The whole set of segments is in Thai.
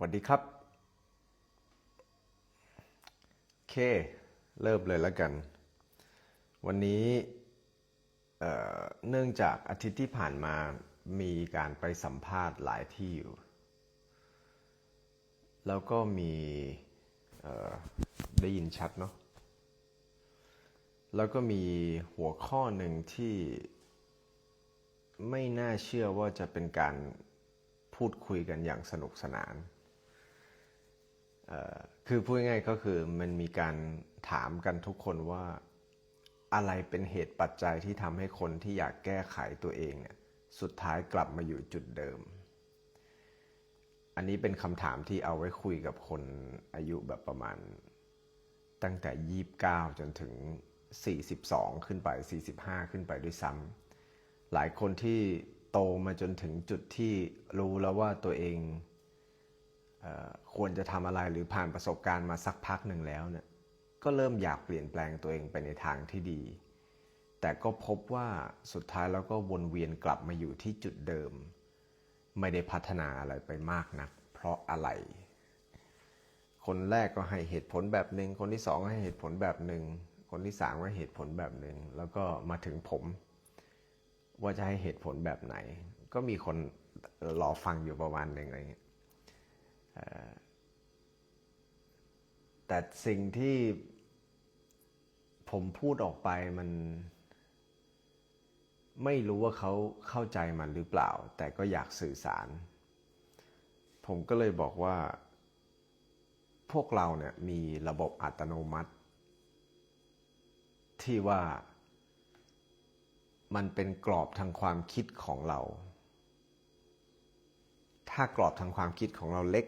สวัสดีครับเค เริ่มเลยแล้วกัน วันนี้เเนื่องจากอาทิตย์ที่ผ่านมามีการไปสัมภาษณ์หลายที่อยู่ แล้วก็มีได้ยินชัดเนาะแล้วก็มีหัวข้อหนึ่งที่ไม่น่าเชื่อว่าจะเป็นการพูดคุยกันอย่างสนุกสนาน คือพูดง่ายก็คือมันมีการถามกันทุกคนว่าอะไรเป็นเหตุปัจจัยที่ทำให้คนที่อยากแก้ไขตัวเองเนี่ยสุดท้ายกลับมาอยู่จุดเดิม อันนี้เป็นคำถามที่เอาไว้คุยกับคนอายุแบบประมาณ ตั้งแต่ 29 จนถึง 42 ขึ้นไป 45 ขึ้นไปด้วยซ้ำหลายคนที่โตมาจนถึงจุดที่รู้แล้วว่าตัวเอง ควรจะทำอะไรหรือผ่านประสบการณ์มาสักพักหนึ่งแล้วเนี่ยก็เริ่มอยากเปลี่ยนแปลงตัวเองไปในทางที่ดี แต่ก็พบว่าสุดท้ายแล้วก็วนเวียนกลับมาอยู่ที่จุดเดิม ไม่ได้พัฒนาอะไรไปมากนัก เพราะอะไร คนแรกก็ให้เหตุผลแบบหนึ่งคนที่สองให้เหตุผลแบบหนึ่งคนที่สามก็เหตุผลแบบหนึ่งแล้วก็มาถึงผม ว่าจะให้เหตุผลแบบไหน ก็มีคนรอฟังอยู่ประมาณหนึ่งอะไรเงี้ย แต่สิ่งที่ผมพูดออกไปมัน ไม่รู้ว่าเขาเข้าใจมันหรือเปล่า แต่ก็อยากสื่อสาร ผมก็เลยบอกว่า พวกเราเนี่ยมีระบบอัตโนมัติ ที่ว่ามันเป็นกรอบทางความคิดของเรา ถ้ากรอบทางความคิดของเราเล็ก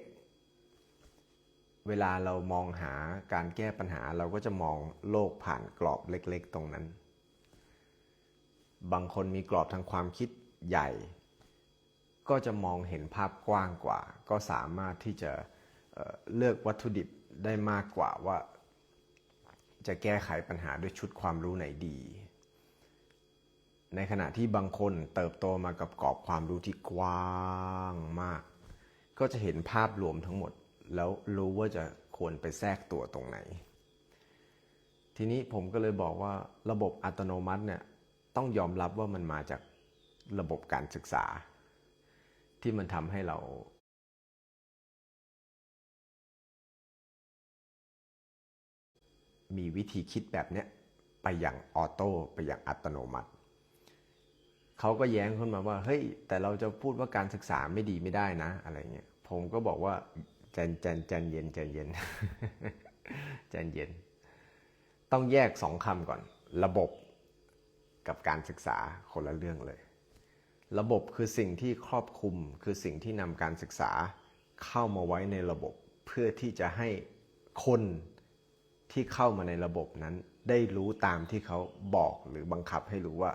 เวลาเรามองหาการแก้ปัญหาเราก็จะมองโลกผ่านกรอบเล็ก ๆ ตรงนั้น บางคนมีกรอบทางความคิดใหญ่ ก็จะมองเห็นภาพกว้างกว่า ก็สามารถที่จะเเลือกวัตถุดิบได้มากกว่าว่า จะแก้ไขปัญหาด้วยชุดความรู้ไหนดี ในขณะที่บางคนเติบโตมากับกรอบความรู้ที่กว้างมาก ก็จะเห็นภาพรวมทั้งหมด แล้วรู้ว่าจะควรไปแทรกตัวตรงไหน ทีนี้ผมก็เลยบอกว่าระบบอัตโนมัติเนี่ยต้องยอมรับว่ามันมาจากระบบการศึกษา ที่มันทำให้เรามีวิธีคิดแบบเนี้ยไปอย่างออโต้ไปอย่างอัตโนมัติ เขาก็แย้งขึ้นมาว่า เฮ้ย แต่เราจะพูดว่าการศึกษาไม่ดีไม่ได้นะ อะไรเงี้ย ผมก็บอกว่า จใจใจเย็นใจเย็นใจเย็น ต้องแยกสองคำก่อน ระบบกับการศึกษาคนละเรื่องเลย ระบบคือสิ่งที่ครอบคลุมคือสิ่งที่นำการศึกษาเข้ามาไว้ในระบบ เพื่อที่จะให้คนที่เข้ามาในระบบนั้น ได้รู้ตามที่เขาบอกหรือบังคับให้รู้ว่า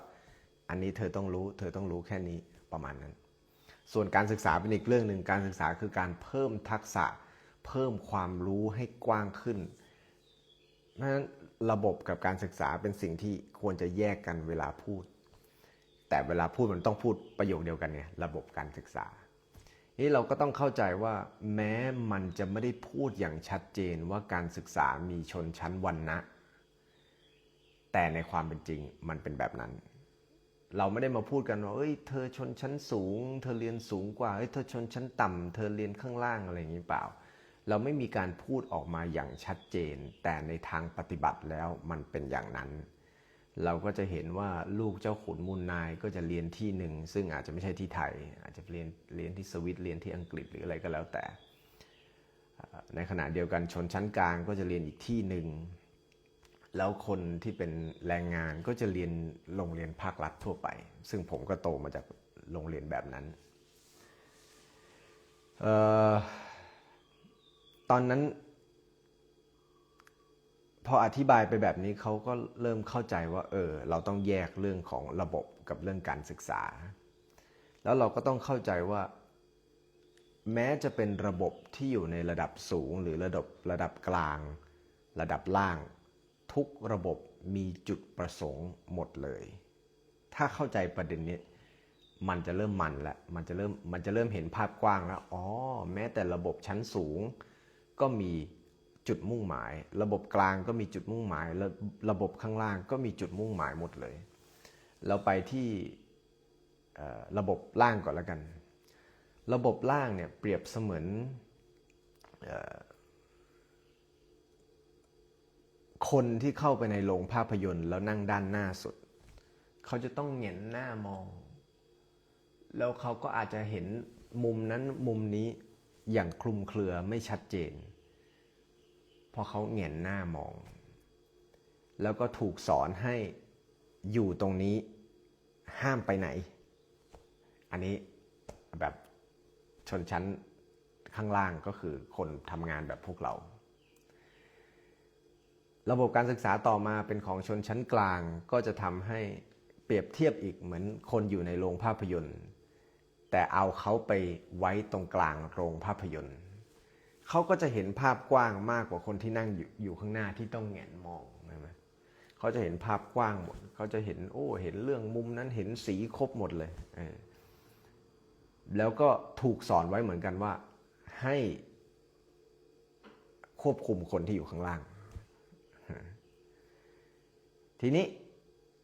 อันนี้เธอต้องรู้ เธอต้องรู้แค่นี้ประมาณนั้น ส่วนการศึกษาเป็นอีกเรื่องหนึ่งการศึกษาคือการเพิ่มทักษะ เพิ่มความรู้ให้กว้างขึ้นเพราะฉะนั้นระบบกับการศึกษาเป็นสิ่งที่ควรจะแยกกันเวลาพูด แต่เวลาพูดมันต้องพูดประโยคเดียวกันไงระบบการศึกษานี่เราก็ต้องเข้าใจว่าแม้มันจะไม่ได้พูดอย่างชัดเจนว่าการศึกษามีชนชั้นวรรณะ แต่ในความเป็นจริงมันเป็นแบบนั้น เราไม่ได้มาพูดกันว่าเอ้ย เธอชนชั้นสูง เธอเรียนสูงกว่า เอ้ย เธอชนชั้นต่ำเธอเรียนข้างล่างอะไรอย่างนี้เปล่า เราไม่มีการพูดออกมาอย่างชัดเจน แต่ในทางปฏิบัติแล้วมันเป็นอย่างนั้น เราก็จะเห็นว่าลูกเจ้าขุนมูลนายก็จะเรียนที่หนึ่ง ซึ่งอาจจะไม่ใช่ที่ไทย อาจจะเรียนเรียนที่สวิตเรียนที่อังกฤษหรืออะไรก็แล้วแต่ ในขณะเดียวกันชนชั้นกลางก็จะเรียนอีกที่หนึ่ง แล้วคนที่เป็นแรงงานก็จะเรียนโรงเรียนภาครัฐทั่วไป ซึ่งผมก็โตมาจากโรงเรียนแบบนั้นออตอนนั้น พออธิบายไปแบบนี้เขาก็เริ่มเข้าใจว่า เออ เราต้องแยกเรื่องของระบบกับเรื่องการศึกษา แล้วเราก็ต้องเข้าใจว่า แม้จะเป็นระบบที่อยู่ในระดับสูงหรือระดับระดับกลาง ระดับล่าง ทุกระบบมีจุดประสงค์หมดเลย ถ้าเข้าใจประเด็นนี้ มันจะเริ่มมันล้วมันจะเริ่ม มันจะเริ่มเห็นภาพกว้างแล้ว อ๋อ แม้แต่ระบบชั้นสูง ก็มีจุดมุ่งหมาย ระบบกลางก็มีจุดมุ่งหมาย ระระบบข้างล่างก็มีจุดมุ่งหมายหมดเลย เราไปที่ระบบล่างก่อนแล้วกัน ระบบล่างเนี่ยเปรียบเสมือนเอ่อ คนที่เข้าไปในโรงภาพยนตร์แล้วนั่งด้านหน้าสุด เขาจะต้องเหงนหน้ามอง แล้วเขาก็อาจจะเห็นมุมนั้นมุมนี้อย่างคลุมเครือไม่ชัดเจน เพราะเขาเหงนหน้ามอง แล้วก็ถูกสอนให้อยู่ตรงนี้ห้ามไปไหน อันนี้แบบชนชั้นข้างล่างก็คือคนทำงานแบบพวกเรา ระบบการศึกษาต่อมาเป็นของชนชั้นกลาง ก็จะทำให้เปรียบเทียบอีกเหมือนคนอยู่ในโรงภาพยนตร์ แต่เอาเขาไปไว้ตรงกลางโรงภาพยนตร์เขาก็จะเห็นภาพกว้างมากกว่าคนที่นั่งอยู่อยู่ข้างหน้าที่ต้องแงนมองใช่ไหมเขาจะเห็นภาพกว้างหมดเขาจะเห็นโอ้เห็นเรื่องมุมนั้นเห็นสีครบหมดเลยเออแล้วก็ถูกสอนไว้เหมือนกันว่าให้ควบคุมคนที่อยู่ข้างล่าง ทีนี้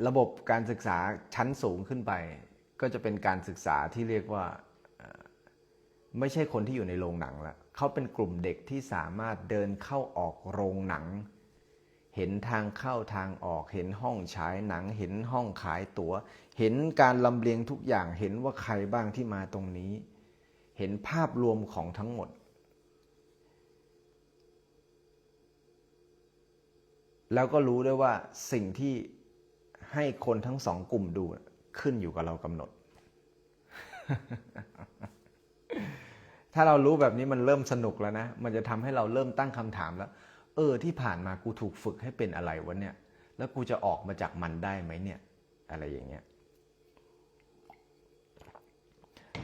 ระบบการศึกษาชั้นสูงขึ้นไป ก็จะเป็นการศึกษาที่เรียกว่าไม่ใช่คนที่อยู่ในโรงหนังละเขาเป็นกลุ่มเด็กที่สามารถเดินเข้าออกโรงหนัง เห็นทางเข้าทางออกเห็นห้องฉายหนัง เห็นห้องขายตัว๋ว เห็นการลำเลียงทุกอย่างเห็นว่าใครบ้างที่มาตรงนี้ เห็นภาพรวมของทั้งหมด แล้วก็รู้ด้วยว่าสิ่งที่ให้คนทั้งสองกลุ่มดูขึ้นอยู่กับเรากำหนด ถ้าเรารู้แบบนี้มันเริ่มสนุกแล้วนะ มันจะทำให้เราเริ่มตั้งคำถามแล้ว เออที่ผ่านมากูถูกฝึกให้เป็นอะไรวะเนี่ย แล้วกูจะออกมาจากมันได้ไหมเนี่ย อะไรอย่างเงี้ย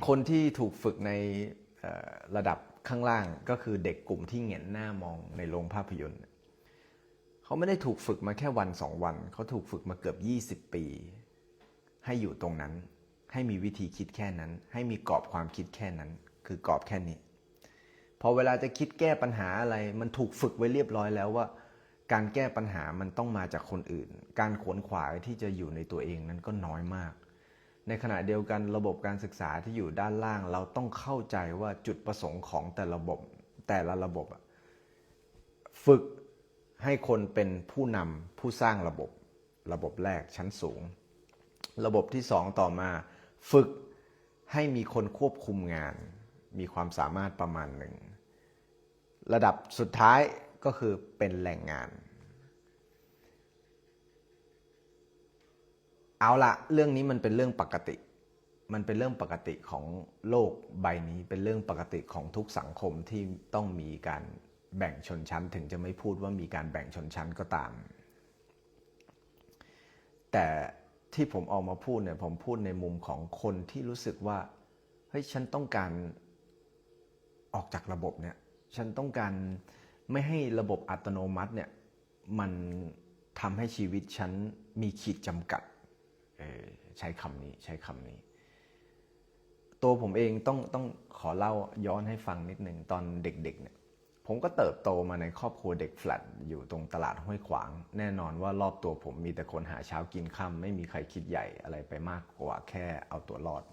คนที่ถูกฝึกในระดับข้างล่างก็คือเด็กกลุ่มที่เหงนหน้ามองในโรงภาพยนตร์ เขาไม่ได้ถูกฝึกมาแค่วันสองวัน เขาถูกฝึกมาเกือบ 20 ปี ให้อยู่ตรงนั้น ให้มีวิธีคิดแค่นั้น ให้มีกรอบความคิดแค่นั้น คือกรอบแค่นี้ พอเวลาจะคิดแก้ปัญหาอะไร มันถูกฝึกไว้เรียบร้อยแล้วว่า การแก้ปัญหามันต้องมาจากคนอื่น การขวนขวายที่จะอยู่ในตัวเองนั้นก็น้อยมาก ในขณะเดียวกันระบบการศึกษาที่อยู่ด้านล่าง เราต้องเข้าใจว่าจุดประสงค์ของแต่ระบบแต่ละระบบอะฝึก ให้คนเป็นผู้นำผู้สร้างระบบ ระบบแรกชั้นสูง ระบบที่สองต่อมา ฝึกให้มีคนควบคุมงาน มีความสามารถประมาณหนึ่ง ระดับสุดท้ายก็คือเป็นแรงงาน เอาละเรื่องนี้มันเป็นเรื่องปกติ มันเป็นเรื่องปกติของโลกใบนี้ เป็นเรื่องปกติของทุกสังคมที่ต้องมีการ แบ่งชนชั้นถึงจะไม่พูดว่ามีการแบ่งชนชั้นก็ตาม แต่ที่ผมออกมาพูดเนี่ยผมพูดในมุมของคนที่รู้สึกว่าเฮ้ยฉันต้องการออกจากระบบเนี่ยฉันต้องการไม่ให้ระบบอัตโนมัติเนี่ยมันทำให้ชีวิตฉันมีขีดจำกัดเออใช้คำนี้ใช้คำนี้ ตัวผมเองต้องต้องขอเล่าย้อนให้ฟังนิดหนึ่งตอนเด็กๆเนี่ย ผมก็เติบโตมาในครอบครัวเด็กแฟลตอยู่ตรงตลาดห้วยขวาง แน่นอนว่ารอบตัวผมมีแต่คนหาเช้ากินค่ำไม่มีใครคิดใหญ่อะไรไปมากกว่าแค่เอาตัวรอด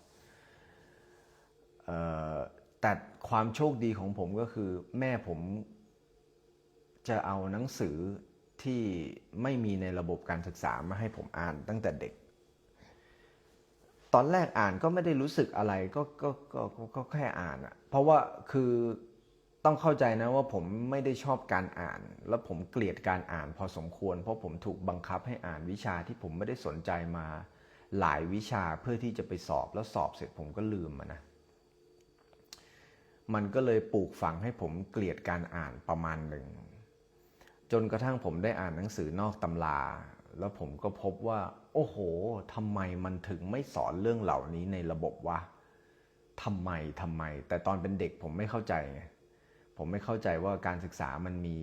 เอ่อแต่ความโชคดีของผมก็คือ แม่ผมจะเอาหนังสือที่ไม่มีในระบบการศึกษามาให้ผมอ่านตั้งแต่เด็ก ตอนแรกอ่านก็ไม่ได้รู้สึกอะไรก็ก็ก็ก็แค่อ่านอะเพราะว่าคือ ต้องเข้าใจนะว่าผมไม่ได้ชอบการอ่าน แล้วผมเกลียดการอ่านพอสมควร เพราะผมถูกบังคับให้อ่านวิชาที่ผมไม่ได้สนใจมาหลายวิชาเพื่อที่จะไปสอบแล้วสอบเสร็จผมก็ลืมมันนะ มันก็เลยปลูกฝังให้ผมเกลียดการอ่านประมาณหนึ่ง จนกระทั่งผมได้อ่านหนังสือนอกตำรา แล้วผมก็พบว่า โอ้โหทำไมมันถึงไม่สอนเรื่องเหล่านี้ในระบบวะทำไมทำไม แต่ตอนเป็นเด็กผมไม่เข้าใจไง ผมไม่เข้าใจว่าการศึกษามันมี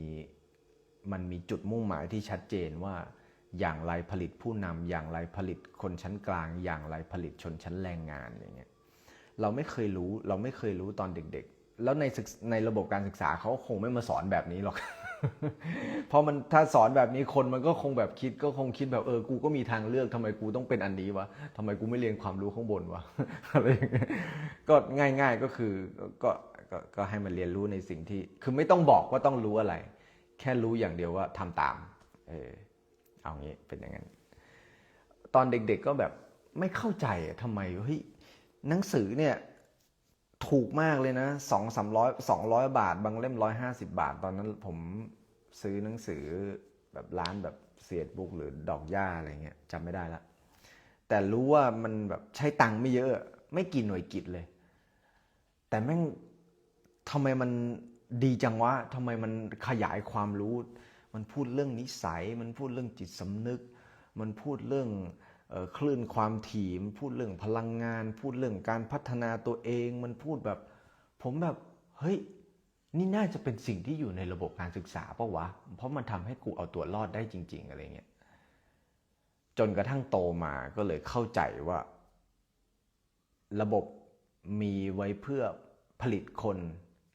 มันมีจุดมุ่งหมายที่ชัดเจนว่าอย่างไรผลิตผู้นำอย่างไรผลิตคนชั้นกลาง อย่างไรผลิตชนชั้นแรงงานอย่างเงี้ยเราไม่เคยรู้เราไม่เคยรู้ตอนเด็กๆ แล้วในในระบบการศึกษาเขาคงไม่มาสอนแบบนี้หรอกเพราะมันถ้าสอนแบบนี้คนมันก็คงแบบคิดก็คงคิดแบบเออกูก็มีทางเลือกทำไมกูต้องเป็นอันนี้วะทำไมกูไม่เรียนความรู้ข้างบนวะอะไรอย่างเงี้ยก็ง่าย ๆก็คือก็ ก็ก็ให้มันเรียนรู้ในสิ่งที่ คือไม่ต้องบอกว่าต้องรู้อะไร แค่รู้อย่างเดียวว่าทำตาม เออเอางี้เป็นอย่างนั้น ตอนเด็กๆก็แบบไม่เข้าใจอะทำไมเฮ้ยหนังสือเนี่ยถูกมากเลยนะสองสามร้อยสองร้อยบาท บางเล่มร้อยห้าสิบาท ตอนนั้นผมซื้อหนังสือแบบร้านแบบเสียดบุ๊กหรือดอกหญ้าอะไรเงี้ยจำไม่ได้ละ แต่รู้ว่ามันแบบใช้ตังค์ไม่เยอะ ไม่กี่หน่วยกิจเลย แต่แม่ง ทำไมมันดีจังวะทำไมมันขยายความรู้ มันพูดเรื่องนิสัย มันพูดเรื่องจิตสำนึก มันพูดเรื่องออคลื่นความถี่มันพูดเรื่องพลังงาน พูดเรื่องการพัฒนาตัวเอง มันพูดแบบ ผมแบบเฮ้ยนี่น่าจะเป็นสิ่งที่อยู่ในระบบการศึกษาปะวะ เพราะมันทำให้กูเอาตัวรอดได้จริง ๆ อะไรเงี้ย จนกระทั่งโตมาก็เลยเข้าใจว่า ระบบมีไว้เพื่อผลิตคน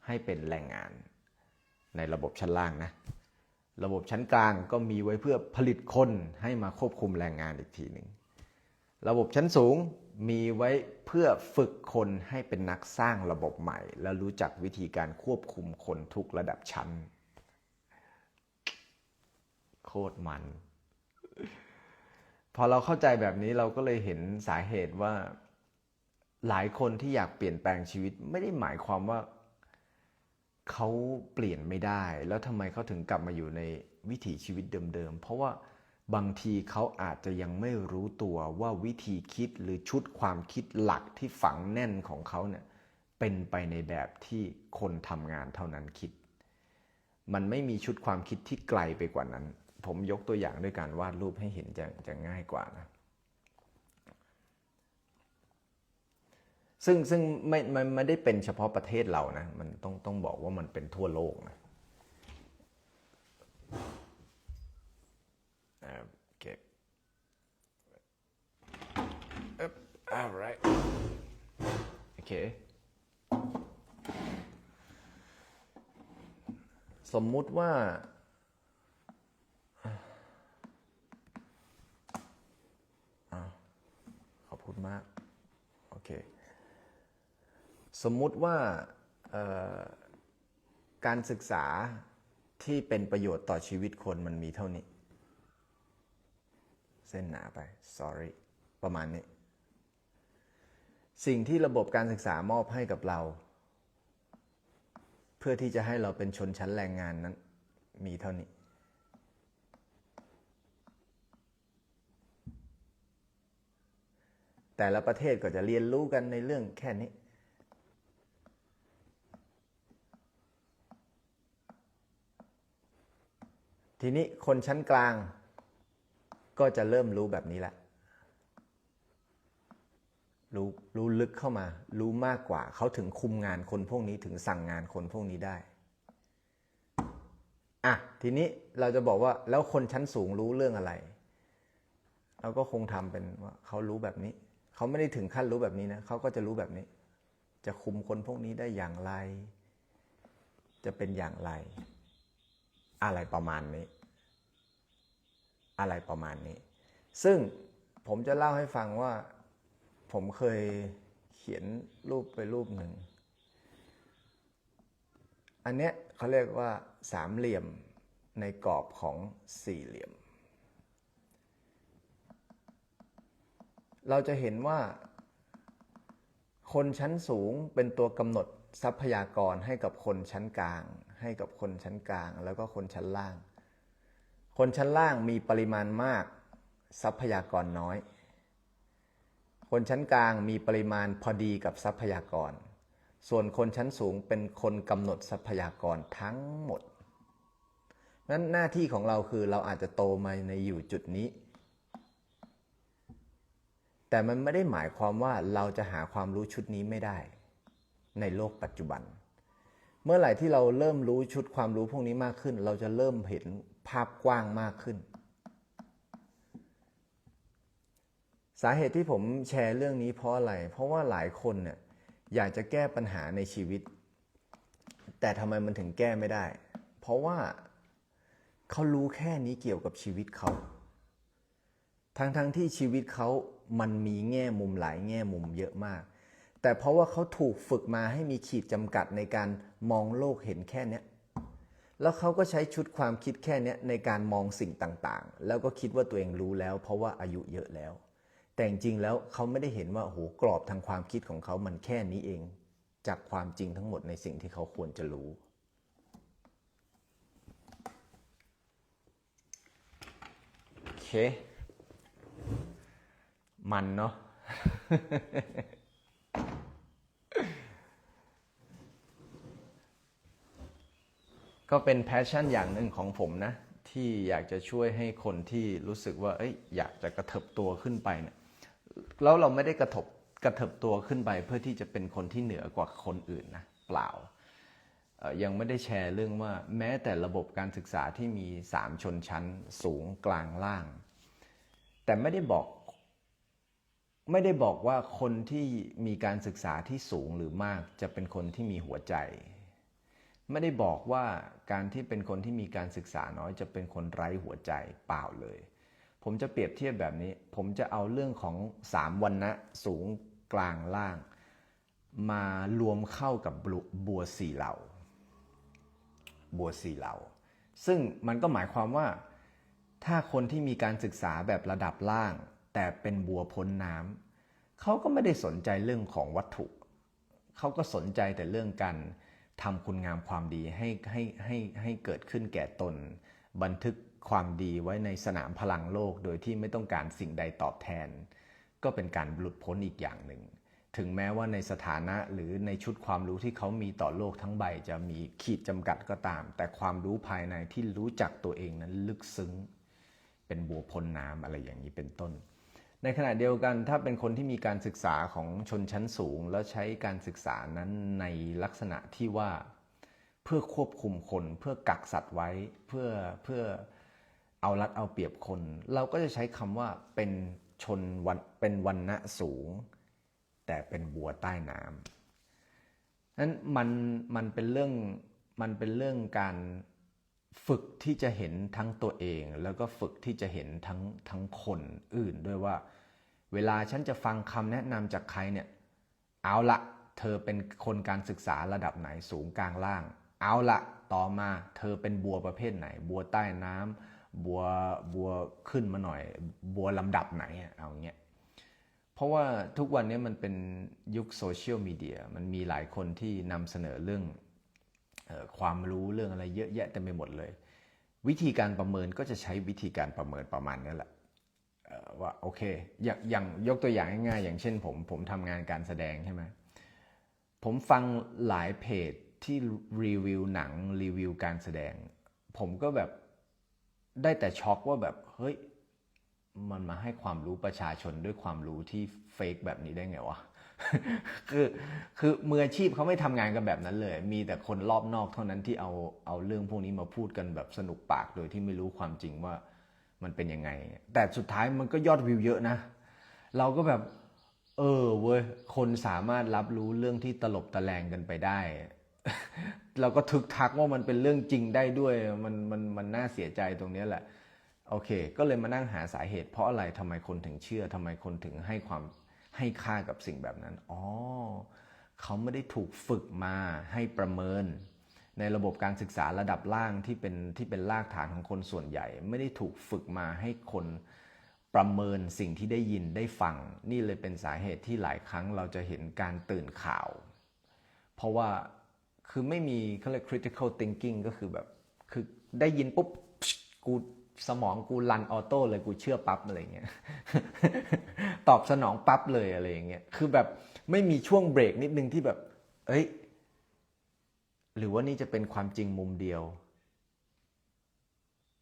ให้เป็นแรงงานในระบบชั้นล่างนะ ระบบชั้นกลางก็มีไว้เพื่อผลิตคนให้มาควบคุมแรงงานอีกทีหนึ่ง ระบบชั้นสูงมีไว้เพื่อฝึกคนให้เป็นนักสร้างระบบใหม่ และรู้จักวิธีการควบคุมคนทุกระดับชั้น โคตรมัน พอเราเข้าใจแบบนี้เราก็เลยเห็นสาเหตุว่า หลายคนที่อยากเปลี่ยนแปลงชีวิตไม่ได้หมายความว่า เขาเปลี่ยนไม่ได้ แล้วทำไมเขาถึงกลับมาอยู่ในวิถีชีวิตเดิมๆ เพราะว่าบางทีเขาอาจจะยังไม่รู้ตัวว่าวิธีคิดหรือชุดความคิดหลักที่ฝังแน่นของเขาเนี่ยเป็นไปในแบบที่คนทำงานเท่านั้นคิด มันไม่มีชุดความคิดที่ไกลไปกว่านั้น ผมยกตัวอย่างด้วยการวาดรูปให้เห็นจะจะง่ายกว่านะ ซึ่งซึ่งไม่มันไม่ได้เป็นเฉพาะประเทศเรานะ มันต้องต้องบอกว่ามันเป็นทั่วโลกนะอ่าโอเค Up, alright โอเค สมมุติว่าอ่าขอบคุณมาก โอเค สมมุติว่าการศึกษาที่เป็นประโยชน์ต่อชีวิตคนมันมีเท่านี้ เส้นหนาไป sorry ประมาณนี้ สิ่งที่ระบบการศึกษามอบให้กับเรา เพื่อที่จะให้เราเป็นชนชั้นแรงงานนั้น มีเท่านี้ แต่ละประเทศก็จะเรียนรู้กันในเรื่องแค่นี้ ทีนี้คนชั้นกลาง ก็จะเริ่มรู้แบบนี้แหละรู้รู้ลึกเข้ามา รู้มากกว่า เขาถึงคุมงานคนพวกนี้ถึงสั่งงานคนพวกนี้ได้อะทีนี้เราจะบอกว่าแล้วคนชั้นสูงรู้เรื่องอะไร เราก็คงทำเป็นว่าเขารู้แบบนี้ เขาไม่ได้ถึงขั้นรู้แบบนี้นะเขาก็จะรู้แบบนี้ จะคุมคนพวกนี้ได้อย่างไร จะเป็นอย่างไร อะไรประมาณนี้ อะไรประมาณนี้ ซึ่งผมจะเล่าให้ฟังว่า ผมเคยเขียนรูปไปรูปหนึ่ง อันเนี้ยเขาเรียกว่าสามเหลี่ยมในกรอบของสี่เหลี่ยม เราจะเห็นว่า คนชั้นสูงเป็นตัวกำหนดทรัพยากรให้กับคนชั้นกลาง ให้กับคนชั้นกลาง แล้วก็คนชั้นล่าง คนชั้นล่างมีปริมาณมากทรัพยากรน้อย คนชั้นกลางมีปริมาณพอดีกับทรัพยากร ส่วนคนชั้นสูงเป็นคนกำหนดทรัพยากรทั้งหมดนั้นหน้าที่ของเราคือเราอาจจะโตมาในอยู่จุดนี้ แต่มันไม่ได้หมายความว่าเราจะหาความรู้ชุดนี้ไม่ได้ ในโลกปัจจุบัน เมื่อไหร่ที่เราเริ่มรู้ชุดความรู้พวกนี้มากขึ้น เราจะเริ่มเห็นภาพกว้างมากขึ้น สาเหตุที่ผมแชร์เรื่องนี้เพราะอะไร เพราะว่าหลายคนเนี่ยอยากจะแก้ปัญหาในชีวิต แต่ทำไมมันถึงแก้ไม่ได้ เพราะว่าเขารู้แค่นี้เกี่ยวกับชีวิตเขา ทั้งๆทที่ชีวิตเขามันมีแง่มุมหลายแง่มุมเยอะมาก แต่เพราะว่าเขาถูกฝึกมาให้มีขีดจำกัดในการมองโลกเห็นแค่นี้แล้วเขาก็ใช้ชุดความคิดแค่นี้ในการมองสิ่งต่างๆ แล้วก็คิดว่าตัวเองรู้แล้ว เพราะว่าอายุเยอะแล้ว แต่จริงๆแล้วเขาไม่ได้เห็นว่าโอ้โหกรอบทางความคิดของเขามันแค่นี้เอง จากความจริงทั้งหมดในสิ่งที่เขาควรจะรู้โอเค มันเนาะ ก็เป็นแพชชั่นอย่างหนึ่งของผมนะ ที่อยากจะช่วยให้คนที่รู้สึกว่าเอ้ยอยากจะกระเถิบตัวขึ้นไปเนี่ยแล้วเราไม่ได้กระทบกระเถิบตัวขึ้นไป เพื่อที่จะเป็นคนที่เหนือกว่าคนอื่นนะเปล่ายังไม่ได้แชร์เรื่องว่าแม้แต่ระบบการศึกษาที่มีสามชนชั้นสูงกลางล่าง แต่ไม่ได้บอก ไม่ได้บอกว่าคนที่มีการศึกษาที่สูงหรือมากจะเป็นคนที่มีหัวใจ ไม่ได้บอกว่าการที่เป็นคนที่มีการศึกษาน้อยจะเป็นคนไร้หัวใจเปล่าเลย ผมจะเปรียบเทียบแบบนี้ ผมจะเอาเรื่องของสามวันนะสูงกลางล่าง มารวมเข้ากับบัวบัวสี่เหล่า บัวสี่เหล่า ซึ่งมันก็หมายความว่า ถ้าคนที่มีการศึกษาแบบระดับล่าง แต่เป็นบัวพ้นน้ำเขาก็ไม่ได้สนใจเรื่องของวัตถุ เขาก็สนใจแต่เรื่องการ ทำคุณงามความดีให้ให้ให้ให้เกิดขึ้นแก่ตน บันทึกความดีไว้ในสนามพลังโลกโดยที่ไม่ต้องการสิ่งใดตอบแทน ก็เป็นการหลุดพ้นอีกอย่างหนึ่ง ถึงแม้ว่าในสถานะหรือในชุดความรู้ที่เขามีต่อโลกทั้งใบจะมีขีดจำกัดก็ตาม แต่ความรู้ภายในที่รู้จักตัวเองนั้นลึกซึ้ง เป็นบัวพ้นน้ำอะไรอย่างนี้เป็นต้น ในขณะเดียวกันถ้าเป็นคนที่มีการศึกษาของชนชั้นสูง แล้วใช้การศึกษานั้นในลักษณะที่ว่าเพื่อควบคุมคนเพื่อกักสัตว์ไว้เพื่อเพื่อเอารัดเอาเปรียบคน เราก็จะใช้คำว่าเป็นชนวันเป็นวันณะสูง แต่เป็นบัวใต้น้ำนั้นมันมันเป็นเรื่องมันเป็นเรื่องการ ฝึกที่จะเห็นทั้งตัวเอง แล้วก็ฝึกที่จะเห็นทั้งทั้งคนอื่นด้วยว่า เวลาฉันจะฟังคำแนะนำจากใครเนี่ยเอาละเธอเป็นคนการศึกษาระดับไหนสูงกลางล่าง เอาละต่อมาเธอเป็นบัวประเภทไหน บัวใต้น้ำบัวบัวขึ้นมาหน่อย บัวลำดับไหนอะเอาเงี้ยเพราะว่าทุกวันนี้มันเป็นยุคโซเชียลมีเดียมันมีหลายคนที่นำเสนอเรื่อง ความรู้เรื่องอะไรเยอะแยะเต็มไปหมดเลย วิธีการประเมินก็จะใช้วิธีการประเมินประมาณนี้แหละว่าโอเคอย่างอย่างยกตัวอย่างง่ายๆ อย่างเช่นผมผมทำงานการแสดงใช่ไหมผมฟังหลายเพจที่รีวิวหนังรีวิวการแสดง ผมก็แบบได้แต่ช็อกว่าแบบเฮ้ยมันมาให้ความรู้ประชาชนด้วยความรู้ที่เฟกแบบนี้ได้ไงวะ คือคือมืออาชีพเขาไม่ทำงานกันแบบนั้นเลย มีแต่คนรอบนอกเท่านั้นที่เอาเอาเรื่องพวกนี้มาพูดกันแบบสนุกปากโดยที่ไม่รู้ความจริงว่ามันเป็นยังไง แต่สุดท้ายมันก็ยอดวิวเยอะนะ เราก็แบบ เออเว้ยคนสามารถรับรู้เรื่องที่ตลบตะแลงกันไปได้ เราก็ทึกทักว่ามันเป็นเรื่องจริงได้ด้วย มันมันมันน่าเสียใจตรงนี้แหละ โอเค ก็เลยมานั่งหาสาเหตุ เพราะอะไรทำไมคนถึงเชื่อทำไมคนถึงให้ความ ให้ค่ากับสิ่งแบบนั้น อ๋อ เขาไม่ได้ถูกฝึกมาให้ประเมิน ในระบบการศึกษาระดับล่างที่เป็นที่เป็นรากฐานของคนส่วนใหญ่ ไม่ได้ถูกฝึกมาให้คนประเมินสิ่งที่ได้ยินได้ฟัง นี่เลยเป็นสาเหตุที่หลายครั้งเราจะเห็นการตื่นข่าว เพราะว่าคือไม่มีเขาเรียก critical thinking ก็คือแบบ คือได้ยินปุ๊บกู สมองกูรันออโต้เลยกูเชื่อปั๊บอะไรเงี้ยตอบสนองปั๊บเลยอะไรอย่างเงี้ยคือแบบไม่มีช่วงเบรกนิดนึงที่แบบ เอ้ย หรือว่านี่จะเป็นความจริงมุมเดียว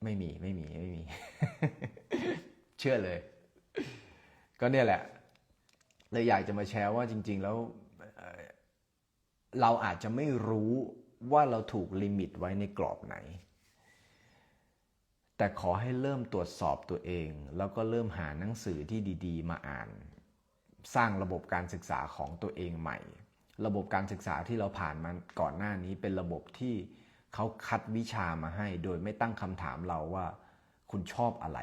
ไม่มีไม่มีไม่มี เชื่อเลย ก็เนี่ยแหละเลยอยากจะมาแชร์ว่าจริง ๆ แล้วเอ่อเราอาจจะไม่รู้ว่าเราถูกลิมิตไว้ในกรอบไหน แต่ขอให้เริ่มตรวจสอบตัวเอง แล้วก็เริ่มหาหนังสือที่ดีๆ มาอ่าน สร้างระบบการศึกษาของตัวเองใหม่ ระบบการศึกษาที่เราผ่านมาก่อนหน้านี้เป็นระบบที่เขาคัดวิชามาให้ โดยไม่ตั้งคำถามเราว่า คุณชอบอะไร